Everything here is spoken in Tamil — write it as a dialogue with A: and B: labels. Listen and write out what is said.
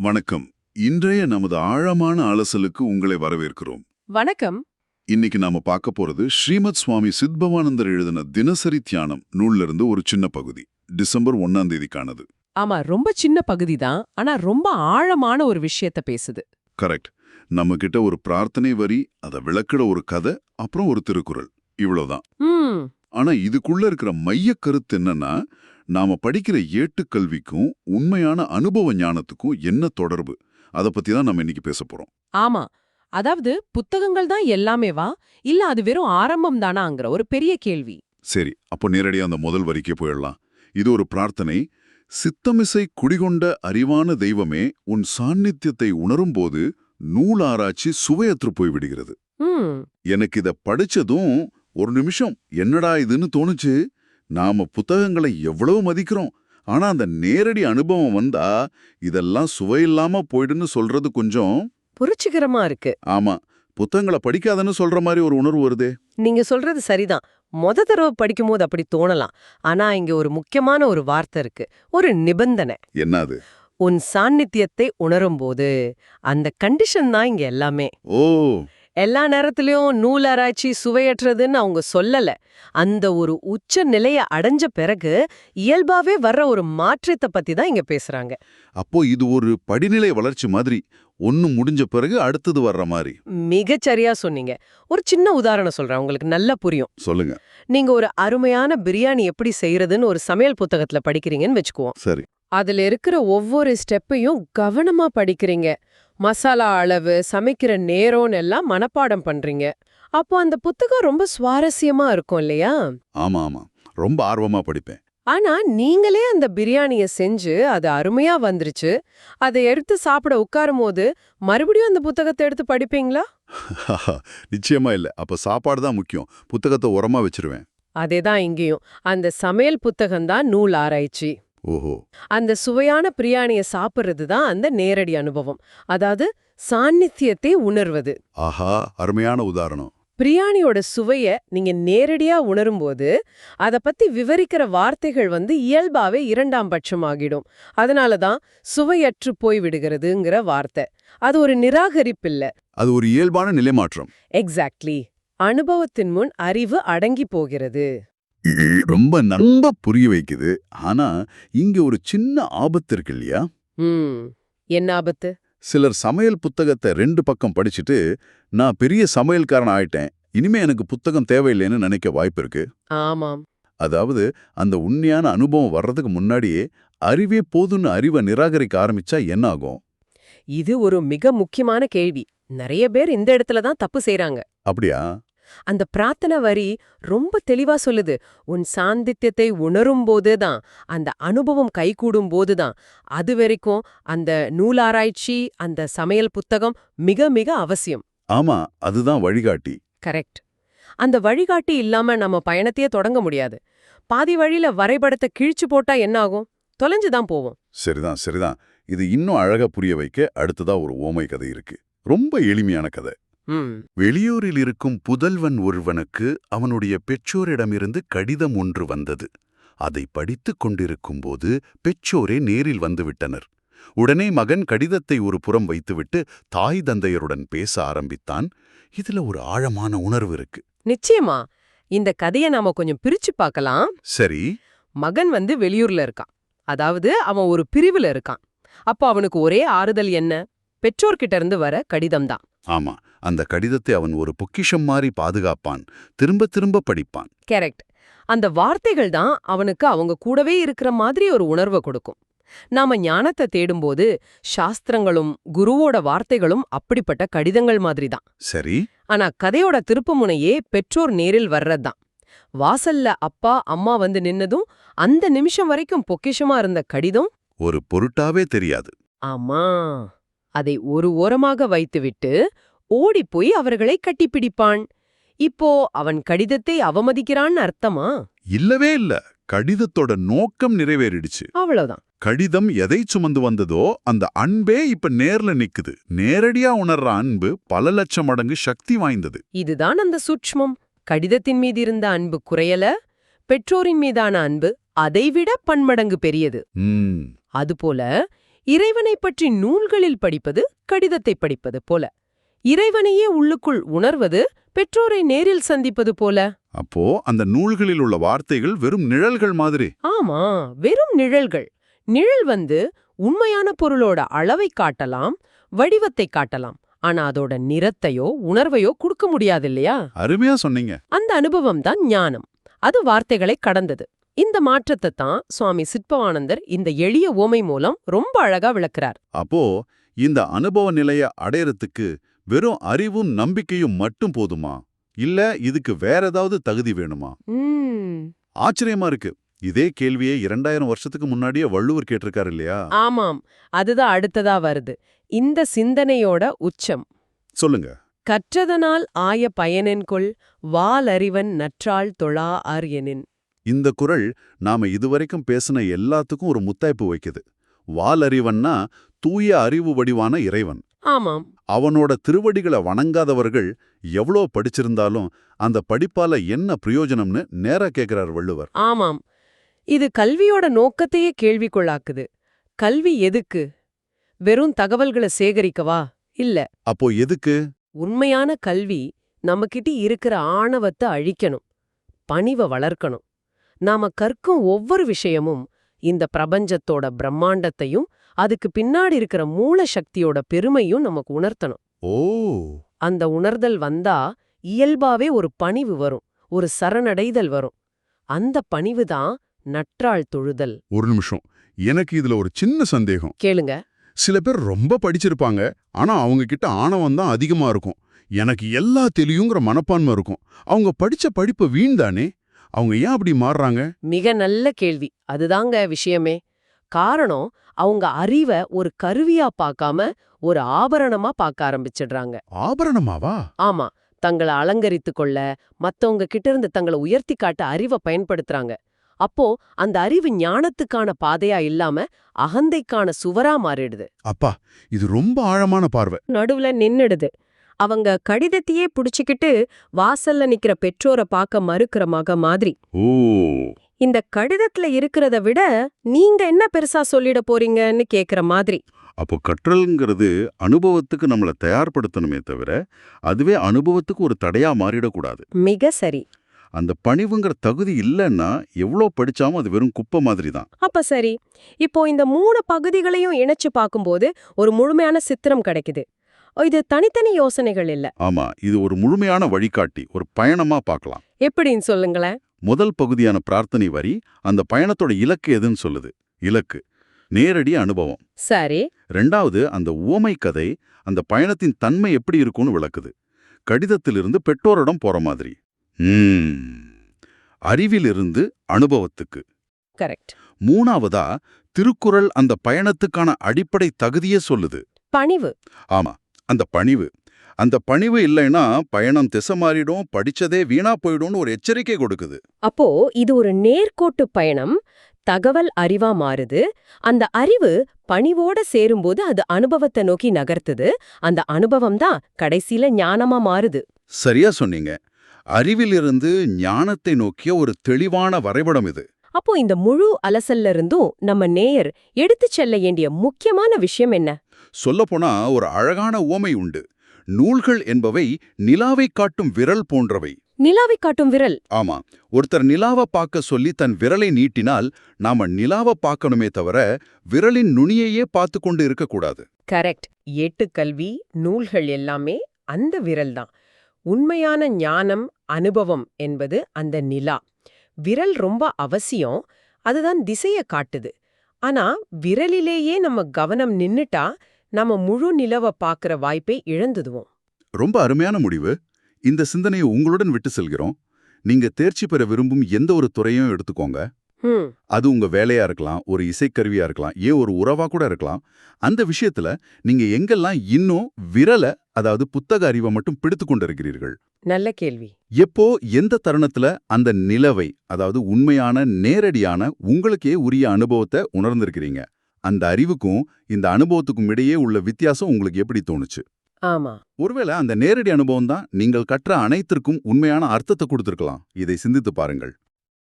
A: வணக்கம். இன்றைய நமது ஆழமான அலசலுக்கு உங்களை வரவேற்கிறோம்.
B: வணக்கம்.
A: இன்னைக்கு நாம பார்க்க போறது ஸ்ரீமத் சுவாமி சித்பவானந்தர் எழுதின தினசரி தியானம் நூல்ல இருந்து ஒரு சின்ன பகுதி. டிசம்பர் ஒன்னாம் தேதிக்கானது.
B: ஆமா ரொம்ப சின்ன பகுதி தான். ஆனா ரொம்ப ஆழமான ஒரு விஷயத்த பேசுது.
A: கரெக்ட். நம்ம கிட்ட ஒரு பிரார்த்தனை வரி அதை விளக்கிட ஒரு கதை அப்புறம் ஒரு திருக்குறள். இவ்வளவுதான். ஆனா இதுக்குள்ள இருக்கிற மைய கருத்து என்னன்னா நாம படிக்கிற ஏட்டுக்கல்விக்கும் உண்மையான அனுபவ ஞானத்துக்கும் என்ன தொடர்பு? அதை பத்தி தான் நம்ம இன்னைக்கு பேச போறோம்.
B: ஆமா. அதாவது புத்தகங்கள் தான் எல்லாமேவா இல்ல அது வெறும் ஆரம்பம் தானாங்கிற ஒரு பெரிய கேள்வி.
A: சரி அப்போ நேரடியா அந்த முதல் வரிக்கே போயிடலாம். இது ஒரு பிரார்த்தனை. சித்தமிசை குடிகொண்ட அறிவான தெய்வமே உன் சாநித்தியத்தை உணரும்போது நூல் ஆராய்ச்சி சுவையற்று போய்விடுகிறது எனக்கு இத படிச்சதும் ஒரு நிமிஷம் என்னடா இதுன்னு தோணுச்சு? நாம புத்தகங்களை எவ்வளவு மதிக்கிறோம்? ஆனா அந்த நேரடி அனுபவம் வந்தா இதெல்லாம் சுவையில்லாம போயிடுன்னு சொல்றது கொஞ்சம்
B: புரட்சிகரமா இருக்கு.
A: ஆமா புத்தகங்களை படிக்காதன்னு சொல்ற மாதிரி ஒரு உணர்வு வருதே.
C: நீங்க சொல்றது சரிதான். மொத தடவை படிக்கும்போது அப்படி தோணலாம். ஆனா இங்க ஒரு முக்கியமான ஒரு வார்த்தை இருக்கு. ஒரு நிபந்தனை.
A: என்ன அது
C: உன் சாநித்தியத்தை உணரும்போது அந்த கண்டிஷன் தான் இங்க எல்லாமே.
A: ஓ!
C: எல்லா நேரத்திலயும் நூல் ஆராய்ச்சி சுவையற்றதுன்னு அவங்க சொல்லல. அந்த ஒரு உச்ச நிலைய அடைஞ்ச பிறகு இயல்பாவே வர்ற ஒரு மாற்றத்தை பத்தி தான் இங்க பேசுறாங்க.
A: அப்போ இது ஒரு படிநிலை வளர்ச்சி மாதிரி ஒன்னு முடிஞ்ச பிறகு அடுத்தது வர்ற மாதிரி.
C: மிகச்சரியா சொன்னீங்க. ஒரு சின்ன உதாரணம் சொல்றேன் உங்களுக்கு நல்லா புரியும்.
A: சொல்லுங்க.
C: நீங்க ஒரு அருமையான பிரியாணி எப்படி செய்யறதுன்னு ஒரு சமையல் புத்தகத்துல படிக்கிறீங்கன்னு வச்சுக்குவோம்.
A: சரி.
B: அதுல இருக்கிற ஒவ்வொரு ஸ்டெப்பையும் கவனமா படிக்கிறீங்க. மசாலா அளவு சமைக்கிற நேரம்னு எல்லாம் மனப்பாடம் பண்றீங்க. அப்போ அந்த புத்தகம் ரொம்ப சுவாரஸ்யமா இருக்கும் இல்லையா?
A: ஆமா ஆமா. ரொம்ப ஆர்வமா படிப்பேன்.
B: ஆனா நீங்களே அந்த பிரியாணிய செஞ்சு அது அருமையா வந்துருச்சு. அதை எடுத்து சாப்பிட உட்காரும் போது மறுபடியும் அந்த புத்தகத்தை எடுத்து படிப்பீங்களா?
A: நிச்சயமா இல்ல. அப்ப சாப்பாடு தான் முக்கியம். புத்தகத்தை உரமா வச்சிருவேன்.
B: அதேதான் இங்கேயும். அந்த சமையல் புத்தகம்தான் நூல் ஆராய்ச்சி.
A: ஓஹோ.
B: அந்த சுவையான பிரியாணிய சாப்பிடுறது தான் அந்த நேரடி அனுபவம். அதாவது சாநித்தியத்தை உணர்வது.
A: ஆஹா அருமையான உதாரணம்.
B: பிரியாணியோட சுவைய நீங்க நேரடியா உணரும்போது அத பத்தி விவரிக்கிற வார்த்தைகள் வந்து இயல்பாவே இரண்டாம் பட்சமாகிடும். அதனால தான் சுவையற்று போய் விடுகிறதுங்கிற வார்த்தை. அது ஒரு நிராகரிப்பில்ல.
A: அது ஒரு இயல்பான நிலைமாற்றம்.
B: எக்ஸாக்ட்லி அனுபவத்தின் முன் அறிவு அடங்கி போகிறது.
A: ரொம்ப நம்ப புரிய வைக்குது. ஆனா இங்க ஒரு சின்ன ஆபத்து இருக்கு இல்லையா?
B: என்ன ஆபத்து?
A: சிலர் சமையல் புத்தகத்தை ரெண்டு பக்கம் படிச்சுட்டு நான் பெரிய சமையல்காரன் ஆயிட்டேன். இனிமே எனக்கு புத்தகம் தேவையில்லைன்னு நினைக்க வாய்ப்பு இருக்கு.
B: ஆமாம்.
A: அதாவது அந்த உண்மையான அனுபவம் வர்றதுக்கு முன்னாடியே அறிவே போதுன்னு அறிவை நிராகரிக்க ஆரம்பிச்சா என்ன ஆகும்?
C: இது ஒரு மிக முக்கியமான கேள்வி. நிறைய பேர் இந்த இடத்துல தான் தப்பு செய்றாங்க.
A: அப்படியா?
C: அந்த பிரார்த்தனை வரி ரொம்ப தெளிவா சொல்லுது. உன் சாந்தித்யத்தை உணரும் போதுதான் அந்த அனுபவம் கைகூடும் போதுதான் அது வரைக்கும் அந்த நூலாராய்ச்சி அந்த சமையல் புத்தகம் மிக மிக அவசியம்.
A: ஆமா அதுதான் வழிகாட்டி.
C: கரெக்ட். அந்த வழிகாட்டி இல்லாம நம்ம பயணத்தையே தொடங்க முடியாது. பாதி வழியில வரைபடத்தை கிழிச்சு போட்டா என்ன ஆகும்? தொலைஞ்சுதான் போவோம்.
A: சரிதான் சரிதான். இது இன்னும் அழகா புரிய வைக்க அடுத்ததா ஒரு ஓமை கதை இருக்கு. ரொம்ப எளிமையான கதை. வெளியூரில் இருக்கும் புதல்வன் ஒருவனுக்கு அவனுடைய பெற்றோரிடமிருந்து கடிதம் ஒன்று வந்தது. அதை படித்துக் கொண்டிருக்கும்போது பெற்றோரே நேரில் வந்துவிட்டனர். உடனே மகன் கடிதத்தை ஒரு புறம் வைத்துவிட்டு தாய் தந்தையருடன் பேச ஆரம்பித்தான். இதுல ஒரு ஆழமான உணர்வு இருக்கு.
C: நிச்சயமா. இந்த கதையை நாம கொஞ்சம் பிரிச்சு பார்க்கலாம்.
A: சரி.
C: மகன் வந்து வெளியூர்ல இருக்கான். அதாவது அவன் ஒரு பிரிவுல இருக்கான். அப்போ அவனுக்கு ஒரே ஆறுதல் என்ன? பெற்றோர்கிட்ட இருந்து வர கடிதம் தான்.
A: ஆமா அந்த கடிதத்தை அவன் ஒரு பொக்கிஷம் மாதிரி பாதுகாப்பான். திரும்ப திரும்ப படிப்பான்.
C: கரெக்ட். அந்த வார்த்தைகள் தான் அவனுக்கு அவங்க கூடவே இருக்கிற மாதிரி ஒரு உணர்வை கொடுக்கும். நாம ஞானத்தை தேடும்போது சாஸ்திரங்களும் குருவோட வார்த்தைகளும் அப்படிப்பட்ட கடிதங்கள் மாதிரி தான்.
A: சரி.
C: ஆனா கதையோட திருப்புமுனையே பெற்றோர் நேரில் வர்றதுதான் வாசல்ல அப்பா அம்மா வந்து நின்னதும் அந்த நிமிஷம் வரைக்கும் பொக்கிஷமா இருந்த கடிதம்
A: ஒரு பொருட்டாவே தெரியாது.
C: ஆமா. அதை ஒரு ஓரமாக வைத்துவிட்டு ஓடிப்போய் அவர்களை கட்டிப்பிடிப்பான். இப்போ அவன் கடிதத்தை அவமதிக்கிறான்னு அர்த்தமா?
A: இல்லவே இல்ல. கடிதத்தோட நோக்கம் நிறைவேறிடுச்சு.
C: அவ்வளவுதான்.
A: கடிதம் எதை சுமந்து வந்ததோ அந்த அன்பே இப்ப நேர்ல நிக்குது. நேரடியா உணர்ற அன்பு பல லட்சம் மடங்கு சக்தி வாய்ந்தது.
C: இதுதான் அந்த சூட்ச்மம். கடிதத்தின் மீது இருந்த அன்பு குறையல. பெற்றோரின் மீதான அன்பு அதைவிட பன்மடங்கு பெரியது. அதுபோல இறைவனை பற்றி நூல்களில் படிப்பது கடிதத்தை படிப்பது போல. இறைவனையே உள்ளுக்குள் உணர்வது பெற்றோரை நேரில் சந்திப்பது போல.
A: அப்போ அந்த நூல்களில் உள்ள வார்த்தைகள் வெறும் நிழல்கள் மாதிரி.
C: ஆமா வெறும் நிழல்கள். நிழல் வந்து உண்மையான பொருளோட அளவை காட்டலாம் வடிவத்தை காட்டலாம். ஆனா அதோட நிறத்தையோ உணர்வையோ கொடுக்க முடியாது இல்லையா
A: அருமையா சொன்னீங்க.
C: அந்த அனுபவம் தான் ஞானம். அது வார்த்தைகளை கடந்தது. இந்த மாற்றத்தை தான் சுவாமி சிற்பவானந்தர் இந்த எளிய ஓமை மூலம் ரொம்ப அழகா விளக்குறார்.
A: அப்போ இந்த அனுபவ நிலைய அடையறதுக்கு வெறும் அறிவும் நம்பிக்கையும் மட்டும் போதுமா? இல்ல இதுக்கு வேற ஏதாவது தகுதி வேணுமா?
C: உம்
A: ஆச்சரியமா இருக்கு. இதே கேள்வியை இரண்டாயிரம் வருஷத்துக்கு முன்னாடியே வள்ளுவர் கேட்டிருக்காரு இல்லையா?
C: ஆமாம். அதுதான் அடுத்ததா வருது. இந்த சிந்தனையோட உச்சம்.
A: சொல்லுங்க.
C: கற்றதனால் ஆய பயனென்கொள் வாலறிவன் நற்றாள் தொழா ஆர்யனின்
A: இந்த குறள் நாம இதுவரைக்கும் பேசின எல்லாத்துக்கும் ஒரு முத்தாய்ப்பு வைக்குது. வாலறிவன்னா தூய அறிவு வடிவான இறைவன்.
C: ஆமாம்.
A: அவனோட திருவடிகளை வணங்காதவர்கள் எவ்வளோ படிச்சிருந்தாலும் அந்த படிப்பால என்ன பிரயோஜனம்னு நேரா கேக்குறார் வள்ளுவர்.
C: ஆமாம். இது கல்வியோட நோக்கத்தையே கேள்விக்குள்ளாக்குது. கல்வி எதுக்கு? வெறும் தகவல்களை சேகரிக்கவா? இல்ல.
A: அப்போ எதுக்கு?
C: உண்மையான கல்வி நம்மகிட்ட இருக்கிற ஆணவத்தை அழிக்கணும். பணிவை வளர்க்கணும். நாம கற்கும் ஒவ்வொரு விஷயமும் இந்த பிரபஞ்சத்தோட பிரம்மாண்டத்தையும் அதுக்கு பின்னாடி இருக்கிற மூல சக்தியோட பெருமையும் நமக்கு உணர்த்தணும்.
A: ஓ!
C: அந்த உணர்தல் வந்தா இயல்பாவே ஒரு பணிவு வரும் ஒரு சரணடைதல் வரும். அந்த பணிவு தான் நற்றாள் தொழுதல்.
D: ஒரு நிமிஷம். எனக்கு இதுல ஒரு சின்ன சந்தேகம்.
C: கேளுங்க.
D: சில பேர் ரொம்ப படிச்சிருப்பாங்க ஆனா அவங்க கிட்ட ஆணவம் தான் அதிகமா இருக்கும். எனக்கு எல்லா தெரியுங்கிற மனப்பான்மை இருக்கும். அவங்க படிச்ச படிப்பு வீண் தானே? அவங்க ஏன் அப்படி மாறுறாங்க?
C: மிக நல்ல கேள்வி. அதுதாங்க விஷயமே. காரணம் அவங்க அறிவை ஒரு கருவியா பார்க்காம ஒரு ஆபரணமா பார்க்க ஆரம்பிச்சிடுறாங்க.
D: ஆபரணமாவா?
C: ஆமா. தங்களை அலங்கரித்து கொள்ள மத்தவங்க கிட்ட இருந்து தங்களை உயர்த்தி காட்ட அறிவை பயன்படுத்துறாங்க. அப்போ அந்த அறிவு ஞானத்துக்கான பாதையா இல்லாம அகந்தைக்கான சுவரா மாறிடுது.
D: அப்பா இது ரொம்ப ஆழமான பார்வை.
C: நடுவுல நின்னுடுது. அவங்க கடிதத்தையே புடிச்சுக்கிட்டு வாசல்ல நிக்கிற பெற்றோரை பார்க்க மறுக்கிற மக மாதிரி.
A: ஓ.
C: இந்த கடிதத்துல இருக்கிறத விட நீங்க என்ன பெருசா சொல்லிட போறீங்கன்னு கேக்குற மாதிரி.
A: அப்போ கற்றல்ங்கிறது அனுபவத்துக்கு நம்மளை தயார்படுத்தணுமே தவிர அதுவே அனுபவத்துக்கு ஒரு தடையா மாறிடக்கூடாது.
C: மிக சரி.
A: அந்த பணிவுங்கிற தகுதி இல்லைன்னா எவ்வளோ படிச்சாலும் அது வெறும் குப்பை மாதிரி தான்
C: அப்ப சரி. இப்போ இந்த மூணு பகுதிகளையும் இணைச்சு பார்க்கும்போது ஒரு முழுமையான சித்திரம் கிடைக்குது. இது தனித்தனி யோசனைகள் இல்ல.
A: ஆமா இது ஒரு முழுமையான வழிகாட்டி ஒரு பயணமா பார்க்கலாம்.
C: எப்படின்னு சொல்லுங்களேன்.
A: முதல் பகுதியான பிரார்த்தனை வரி அந்த பயணத்தோட இலக்கு எதுன்னு சொல்லுது. இலக்கு நேரடி அனுபவம்.
C: சரி.
A: ரெண்டாவது அந்த உவமை கதை அந்த பயணத்தின் தன்மை எப்படி இருக்கும்னு விளக்குது. கடிதத்திலிருந்து பெற்றோரிடம் போற மாதிரி. அறிவிலிருந்து அனுபவத்துக்கு.
C: கரெக்ட்.
A: மூணாவதா திருக்குறள் அந்த பயணத்துக்கான அடிப்படை தகுதியே சொல்லுது.
C: பணிவு.
A: ஆமா. அந்த பணிவு. அந்த பணிவு இல்லைன்னா பயணம் திசை மாறிடும் படிச்சதே வீணா போயிடும்னு ஒரு எச்சரிக்கை கொடுக்குது.
C: அப்போ இது ஒரு நேர்கோட்டு பயணம் தகவல் அறிவா மாறுது. அந்த அறிவு பணிவோட சேரும்போது அது அனுபவத்தை நோக்கி நகர்த்துது. அந்த அனுபவம் தான் கடைசியில ஞானமா மாறுது.
A: சரியா சொன்னீங்க. அறிவிலிருந்து ஞானத்தை நோக்கிய ஒரு தெளிவான வரைபடம் இது.
C: அப்போ இந்த முழு அலசல்ல இருந்தும் நம்ம நேயர் எடுத்துச் செல்ல வேண்டிய முக்கியமான விஷயம் என்ன?
A: சொல்லப்போனா ஒரு அழகான உவமை உண்டு. நூல்கள் என்பவை நிலாவை காட்டும் விரல் போன்றவை.
C: நிலாவை காட்டும் விரல்?
A: ஆமா. ஒருத்தர் நிலாவை பார்க்க சொல்லி தன் விரலை நீட்டினால் நாம நிலாவை பார்க்கணுமே தவிர விரலின் நுனியையே பார்த்து கொண்டு இருக்கக்கூடாது
C: கரெக்ட். ஏட்டுக்கல்வி நூல்கள் எல்லாமே அந்த விரல் தான். உண்மையான ஞானம் அனுபவம் என்பது அந்த நிலா. விரல் ரொம்ப அவசியம் அதுதான் திசைய காட்டுது. ஆனா விரலிலேயே நம்ம கவனம் நின்னுட்டா நம்ம முழு நிலவை பார்க்கற வாய்ப்பை இழந்துடுவோம்.
A: ரொம்ப அருமையான முடிவு. இந்த சிந்தனையை உங்களுடன் விட்டு செல்கிறோம். நீங்க தேர்ச்சி பெற விரும்பும் எந்த ஒரு துறையும் எடுத்துக்கோங்க. அது உங்க வேலையா இருக்கலாம் ஒரு இசைக்கருவியா இருக்கலாம் ஏன் ஒரு உறவா கூட இருக்கலாம். அந்த விஷயத்துல நீங்க எங்கெல்லாம் இன்னும் விரல அதாவது புத்தக அறிவை மட்டும் பிடித்து கொண்டிருக்கிறீர்கள்?
C: நல்ல கேள்வி.
A: எப்போ எந்த தருணத்துல அந்த நிலவை அதாவது உண்மையான நேரடியான உங்களுக்கே உரிய அனுபவத்தை உணர்ந்திருக்கிறீங்க? அந்த அறிவுக்கும் இந்த அனுபவத்துக்கும் இடையே உள்ள வித்தியாசம் உங்களுக்கு எப்படி தோணுச்சு?
C: ஆமா.
A: ஒருவேளை அந்த நேரடி அனுபவம் தான் நீங்கள் கற்ற அனைத்திற்கும் உண்மையான அர்த்தத்தை கொடுத்திருக்கலாம். இதை சிந்தித்து பாருங்கள்.